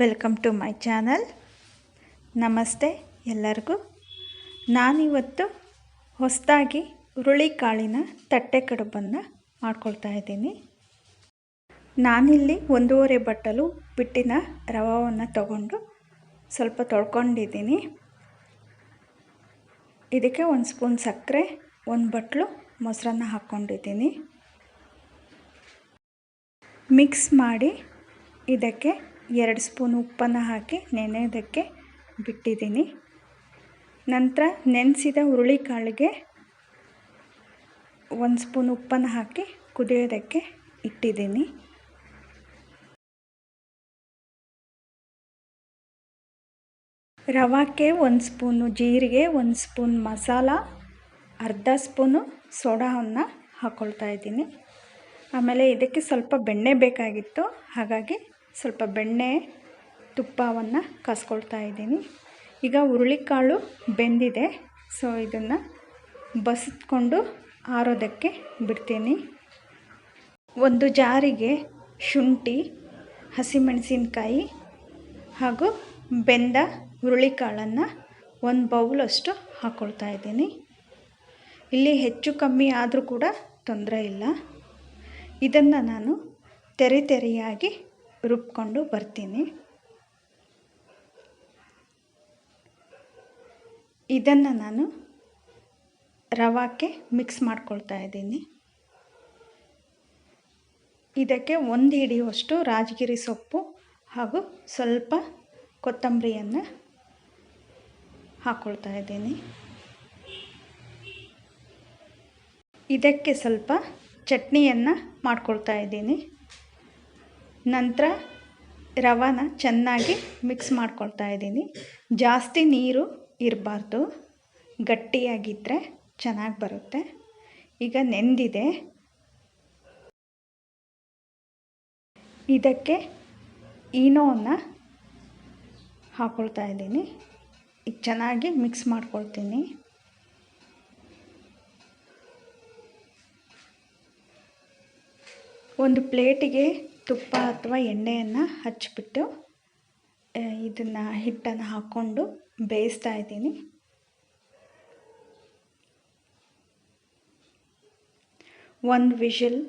Welcome to my channel. ನಮಸ್ತೆ ಎಲ್ಲರಿಗೂ. ನಾನಿವತ್ತು ಹೊಸದಾಗಿ ಹುರುಳಿಕಾಳಿನ ತಟ್ಟೆ ಕಡುಬನ್ನು ಮಾಡ್ಕೊಳ್ತಾ ಇದ್ದೀನಿ. ನಾನಿಲ್ಲಿ ಒಂದೂವರೆ ಬಟ್ಟಲು ಬಿಟ್ಟಿನ ರವವನ್ನು ತಗೊಂಡು ಸ್ವಲ್ಪ ತೊಳ್ಕೊಂಡಿದ್ದೀನಿ. ಇದಕ್ಕೆ ಒಂದು ಸ್ಪೂನ್ ಸಕ್ಕರೆ, ಒಂದು ಬಟ್ಲು ಮೊಸರನ್ನ ಹಾಕ್ಕೊಂಡಿದ್ದೀನಿ. ಮಿಕ್ಸ್ ಮಾಡಿ ಇದಕ್ಕೆ ಎರಡು ಸ್ಪೂನ್ ಉಪ್ಪನ್ನು ಹಾಕಿ ನೆನೆಯೋದಕ್ಕೆ ಬಿಟ್ಟಿದ್ದೀನಿ. ನಂತರ ನೆನೆಸಿದ ಹುರುಳಿಕಾಳಿಗೆ ಒಂದು ಸ್ಪೂನ್ ಉಪ್ಪನ್ನು ಹಾಕಿ ಕುದಿಯೋದಕ್ಕೆ ಇಟ್ಟಿದ್ದೀನಿ. ರವಾಕ್ಕೆ ಒಂದು ಸ್ಪೂನು ಜೀರಿಗೆ, ಒಂದು ಸ್ಪೂನ್ ಮಸಾಲ, ಅರ್ಧ ಸ್ಪೂನು ಸೋಡಾವನ್ನು ಹಾಕ್ಕೊಳ್ತಾ ಇದ್ದೀನಿ. ಆಮೇಲೆ ಇದಕ್ಕೆ ಸ್ವಲ್ಪ ಬೆಣ್ಣೆ ಬೇಕಾಗಿತ್ತು, ಹಾಗಾಗಿ ಸ್ವಲ್ಪ ಬೆಣ್ಣೆ ತುಪ್ಪವನ್ನು ಕಾಸ್ಕೊಳ್ತಾ ಇದ್ದೀನಿ. ಈಗ ಹುರುಳಿಕಾಳು ಬೆಂದಿದೆ. ಸೊ, ಇದನ್ನು ಬಸಿದ್ಕೊಂಡು ಆರೋದಕ್ಕೆ ಬಿಡ್ತೀನಿ. ಒಂದು ಜಾರಿಗೆ ಶುಂಠಿ, ಹಸಿಮೆಣಸಿನ್ಕಾಯಿ ಹಾಗೂ ಬೆಂದ ಹುರುಳಿಕಾಳನ್ನು ಒಂದು ಬೌಲಷ್ಟು ಹಾಕ್ಕೊಳ್ತಾ ಇದ್ದೀನಿ. ಇಲ್ಲಿ ಹೆಚ್ಚು ಕಮ್ಮಿ ಆದರೂ ಕೂಡ ತೊಂದರೆ ಇಲ್ಲ. ಇದನ್ನು ನಾನು ತೆರೆ ತೆರೆಯಾಗಿ ರುಬ್ಕೊಂಡು ಬರ್ತೀನಿ. ಇದನ್ನು ನಾನು ರವಾಕ್ಕೆ ಮಿಕ್ಸ್ ಮಾಡ್ಕೊಳ್ತಾ ಇದ್ದೀನಿ. ಇದಕ್ಕೆ ಒಂದು ಹಿಡಿಯುವಷ್ಟು ರಾಜಗಿರಿ ಸೊಪ್ಪು ಹಾಗೂ ಸ್ವಲ್ಪ ಕೊತ್ತಂಬರಿಯನ್ನು ಹಾಕ್ಕೊಳ್ತಾ ಇದ್ದೀನಿ. ಇದಕ್ಕೆ ಸ್ವಲ್ಪ ಚಟ್ನಿಯನ್ನು ಮಾಡ್ಕೊಳ್ತಾ ಇದ್ದೀನಿ. ನಂತರ ರವಾನ ಚೆನ್ನಾಗಿ ಮಿಕ್ಸ್ ಮಾಡ್ಕೊಳ್ತಾ ಇದ್ದೀನಿ. ಜಾಸ್ತಿ ನೀರು ಇರಬಾರ್ದು. ಗಟ್ಟಿಯಾಗಿದ್ದರೆ ಚೆನ್ನಾಗಿ ಬರುತ್ತೆ. ಈಗ ನೆಂದಿದೆ. ಇದಕ್ಕೆ ಈನೋವನ್ನು ಹಾಕ್ಕೊಳ್ತಾ ಇದ್ದೀನಿ. ಈಗ ಚೆನ್ನಾಗಿ ಮಿಕ್ಸ್ ಮಾಡ್ಕೊಳ್ತೀನಿ. ಒಂದು ಪ್ಲೇಟಿಗೆ ತುಪ್ಪ ಅಥವಾ ಎಣ್ಣೆಯನ್ನು ಹಚ್ಚಿಬಿಟ್ಟು ಇದನ್ನು ಹಿಟ್ಟನ್ನು ಹಾಕ್ಕೊಂಡು ಬೇಯಿಸ್ತಾ ಇದ್ದೀನಿ. ಒಂದು ವಿಷಲ್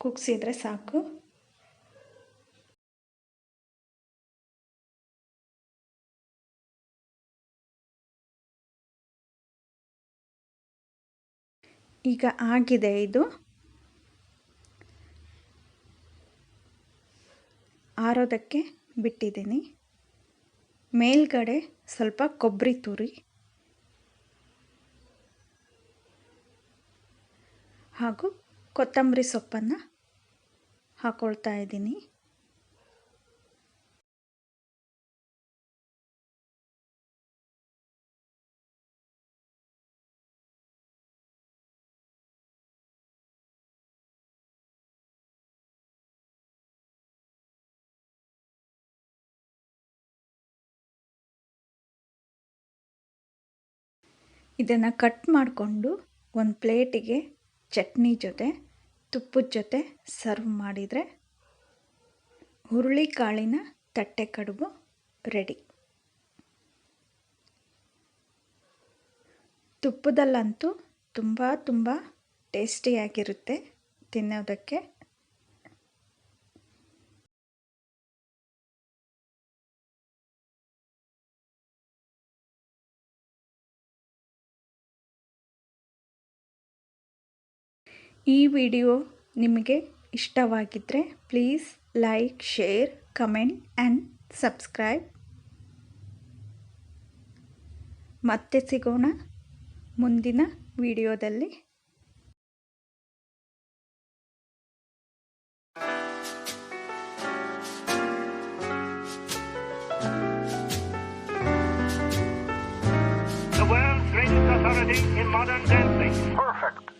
ಕುಗ್ಸಿದ್ರೆ ಸಾಕು. ಈಗ ಆಗಿದೆ ಇದು. ಆರೋದಕ್ಕೆ ಬಿಟ್ಟಿದ್ದೀನಿ. ಮೇಲ್ಗಡೆ ಸ್ವಲ್ಪ ಕೊಬ್ಬರಿ ತುರಿ. ಹಾಗೂ ಕೊತ್ತಂಬರಿ ಸೊಪ್ಪನ್ನು ಹಾಕ್ಕೊಳ್ತಾ ಇದ್ದೀನಿ. ಇದನ್ನು ಕಟ್ ಮಾಡಿಕೊಂಡು ಒಂದು ಪ್ಲೇಟಿಗೆ ಚಟ್ನಿ ಜೊತೆ, ತುಪ್ಪದ ಜೊತೆ ಸರ್ವ್ ಮಾಡಿದರೆ ಹುರುಳಿಕಾಳಿನ ತಟ್ಟೆ ಕಡುಬು ರೆಡಿ ತುಪ್ಪದಲ್ಲಂತೂ ತುಂಬ ತುಂಬ ಟೇಸ್ಟಿಯಾಗಿರುತ್ತೆ ತಿನ್ನೋದಕ್ಕೆ. ಈ ವಿಡಿಯೋ ನಿಮಗೆ ಇಷ್ಟವಾಗಿದ್ದರೆ please like share comment and subscribe ಮತ್ತೆ ಸಿಗೋಣ ಮುಂದಿನ ವಿಡಿಯೋದಲ್ಲಿ The world's greatest authority in modern dancing. Perfect.